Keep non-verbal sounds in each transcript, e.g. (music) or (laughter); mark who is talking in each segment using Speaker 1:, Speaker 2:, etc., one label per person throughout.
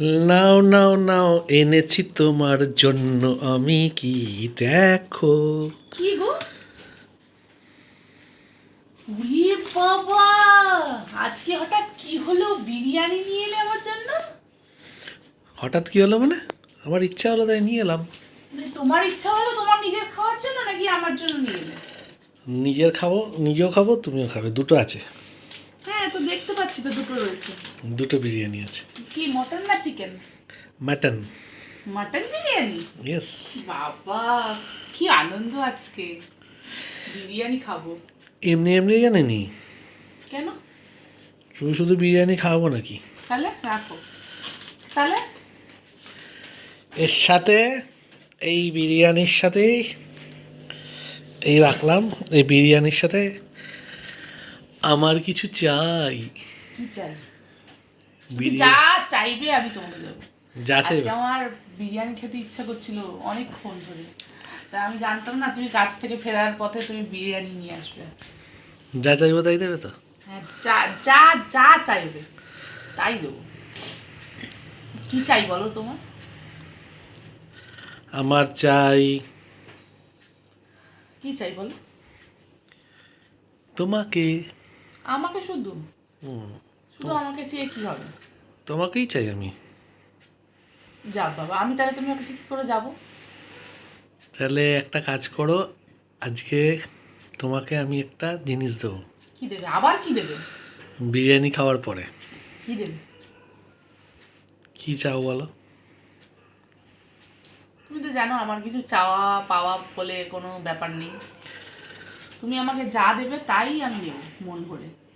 Speaker 1: নাও নাও নাও এনেছি তোমার জন্য আমি কি? দেখো।
Speaker 2: কি গো? বাবা! আজকে হঠাৎ কি হলো? বিরিয়ানি নিয়ে এলে আমার জন্য?
Speaker 1: হঠাৎ কি হলো মানে? আমার ইচ্ছা হলো তাই নিয়ে এলাম।
Speaker 2: মানে তোমার ইচ্ছা হলো তোমার নিজের খাওয়ার জন্য নাকি আমার জন্য নিয়ে এলে?
Speaker 1: নিজের খাব নিজেও খাব তুমিও খাবে দুটো আছে।
Speaker 2: দুটো রয়েছে।
Speaker 1: দুটো বিরিয়ানি আছে।
Speaker 2: কি মটন না chicken
Speaker 1: mutton
Speaker 2: mutton biryani?
Speaker 1: Yes
Speaker 2: বাবা কি আনন্দ আজকে। বিরিয়ানি খাব।
Speaker 1: এমনি এমনি জানেনি
Speaker 2: কেন?
Speaker 1: শুধু শুধু বিরিয়ানি খাওয়াবো নাকি?
Speaker 2: তাহলে রাখো। তাহলে?
Speaker 1: এর সাথে এই বিরিয়ানির সাথে এই রাখলাম। এই বিরিয়ানির সাথে আমার কিছু চাই।
Speaker 2: কি চাই? যা চাইবে আমি তোমাকে দেবো।
Speaker 1: যা
Speaker 2: আজকে আমার বিরিয়ানি খেতে ইচ্ছা করছিল অনেকক্ষণ ধরে। তা আমি জানতাম না তুমি কাজ থেকে ফেরার পথে তুমি বিরিয়ানি নিয়ে আসবে।
Speaker 1: যা চাইব তাই দেবে তো?
Speaker 2: হ্যাঁ যা যা যা চাইবে তাই দেবো। কি চাই বলো তোমার?
Speaker 1: আমার চাই
Speaker 2: কি চাই বলো?
Speaker 1: তোমাকে।
Speaker 2: আমাকে শুধু।
Speaker 1: হুম,
Speaker 2: শুধু আমাকে চেয়ে কি হবে?
Speaker 1: তোমাকেই চাই আমি।
Speaker 2: যা বাবা আমি তাহলে তুমি ওকে ঠিক করে যাব।
Speaker 1: তাহলে একটা কাজ করো আজকে তোমাকে আমি একটা জিনিস দেবো।
Speaker 2: কি দেবে? আবার কি দেবে?
Speaker 1: বিরিয়ানি খাওয়ার পরে।
Speaker 2: কি দেবে?
Speaker 1: কি চাও বলো?
Speaker 2: তুমি তো জানো আমার কিছু চাওয়া পাওয়া বলে কোনো ব্যাপার নেই। তুমি আমাকে যা দেবে তাই আমি নেব মন ভরে।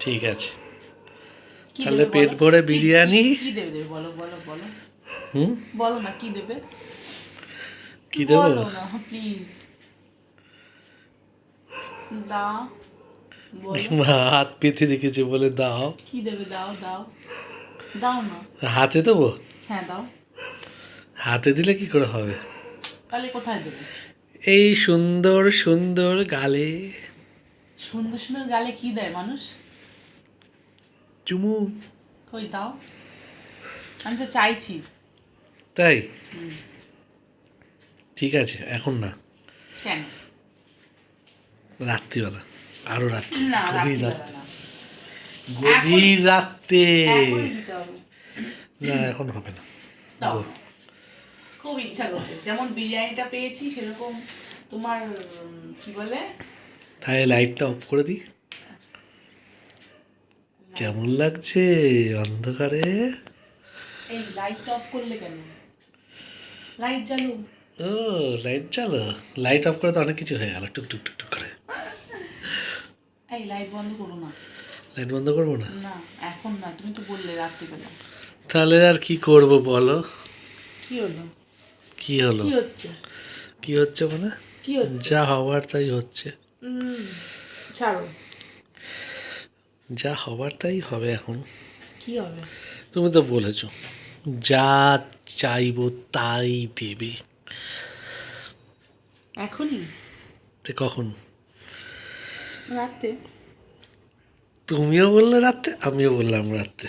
Speaker 1: ঠিক আছে। তাহলে পেট ভরে বিরিয়ানি?
Speaker 2: কি দেবে? দেবে বলো বলো বলো।
Speaker 1: হুম?
Speaker 2: বলো না কি দেবে?
Speaker 1: কি দেবো?
Speaker 2: বলো না প্লিজ দাও (laughs)
Speaker 1: হাত পেতে রেখেছে বলে দাও।
Speaker 2: কি দেবে? দাও দাও। দাও না।
Speaker 1: হাতে দেবো?
Speaker 2: হ্যাঁ দাও।
Speaker 1: হাতে দিলে কি করে হবে?
Speaker 2: তাহলে কোথায় দেবে?
Speaker 1: এই সুন্দর সুন্দর গালে।
Speaker 2: সুন্দর সুন্দর গালে কি দেয় মানুষ?
Speaker 1: চুমু।
Speaker 2: কই দাও। আমি তো চাইছি।
Speaker 1: তাই? ঠিক আছে এখন না।
Speaker 2: কেন?
Speaker 1: রাত্রিবেলা আরও রাত্রি। গভীর
Speaker 2: রাত্রিবেলা
Speaker 1: রাত গভীর রাত্রে। না এখন হবে না।
Speaker 2: খুব ইচ্ছা করছে। যেমন বিরিয়ানিটা পেয়েছি সেরকম তোমার কি বলে?
Speaker 1: তাই লাইটটা অফ করে দিই। কেমন লাগছে? অন্ধকারে?
Speaker 2: এই লাইটটা অফ করলে কেন? লাইট জ্বালো।
Speaker 1: ও লাইট চালো লাইট অফ করে তো অনেক কিছু হয়ে গেল। টুক টুক টুক টুক করে।
Speaker 2: এই লাইট বন্ধ করো না।
Speaker 1: লাইট বন্ধ করব না?
Speaker 2: না এখন না। তুমি তো বললে রাত্রিবেলা।
Speaker 1: তাহলে আর কি করব বলো?
Speaker 2: কি হলো?
Speaker 1: কি হলো?
Speaker 2: কি হচ্ছে?
Speaker 1: কি হচ্ছে মানে
Speaker 2: কি হচ্ছে?
Speaker 1: যা হওয়ার তাই হচ্ছে।
Speaker 2: ছাড়ো।
Speaker 1: যা হবার তাই হবে এখন।
Speaker 2: কি হবে?
Speaker 1: তুমি তো বলেছ যা চাইব তাই দেবে।
Speaker 2: এখনই?
Speaker 1: তে কখন?
Speaker 2: রাতে
Speaker 1: তুমিও বললে রাতে আমিও বললাম রাতে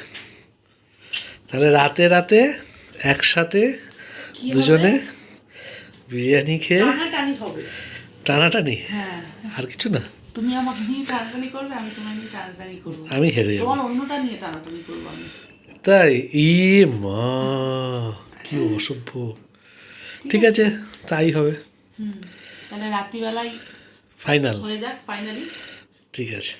Speaker 1: তাহলে রাতে রাতে একসাথে দুজনে বিরিয়ানি খেয়ে টানাটানি?
Speaker 2: হ্যাঁ।
Speaker 1: আর কিছু না?
Speaker 2: তুমি আমাকে নিয়ে টানাটানি করবে আমি তোমার নিয়ে টানাটানি করব।
Speaker 1: আমি হেরে যাব।
Speaker 2: তোমার অন্যটা নিয়ে টানাটানি করব আমি।
Speaker 1: তাই? ই মা কি অসভ্য। ঠিক আছে। তাই হবে।
Speaker 2: হুম তাহলে রাত্রিবেলায়
Speaker 1: ফাইনাল
Speaker 2: হয়ে যাক ফাইনালি
Speaker 1: ঠিক আছে।